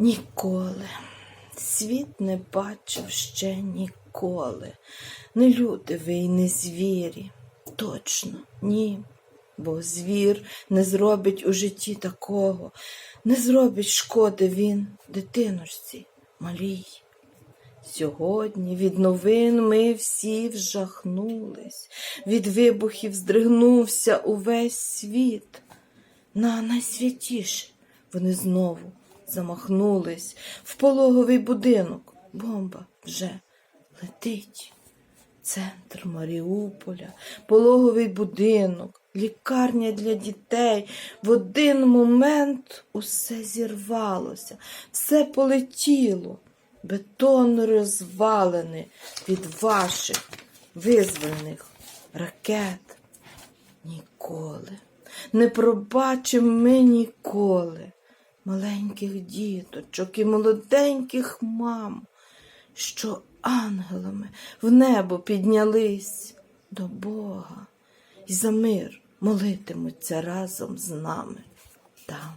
Ніколи. Світ не бачив ще ніколи. Не люди ви й не звірі. Точно, ні. Бо звір не зробить у житті такого, не зробить шкоди він дитиночці малій. Сьогодні від новин ми всі вжахнулись, від вибухів здригнувся увесь світ. На найсвятіше вони знову замахнулись в пологовий будинок. Бомба вже летить. Центр Маріуполя, пологовий будинок, лікарня для дітей. В один момент усе зірвалося, все полетіло. Бетон розвалений від ваших визвольних ракет. Ніколи, не пробачимо ми ніколи маленьких діточок і молоденьких мам, що ангелами в небо піднялись до Бога і за мир молитимуться разом з нами там.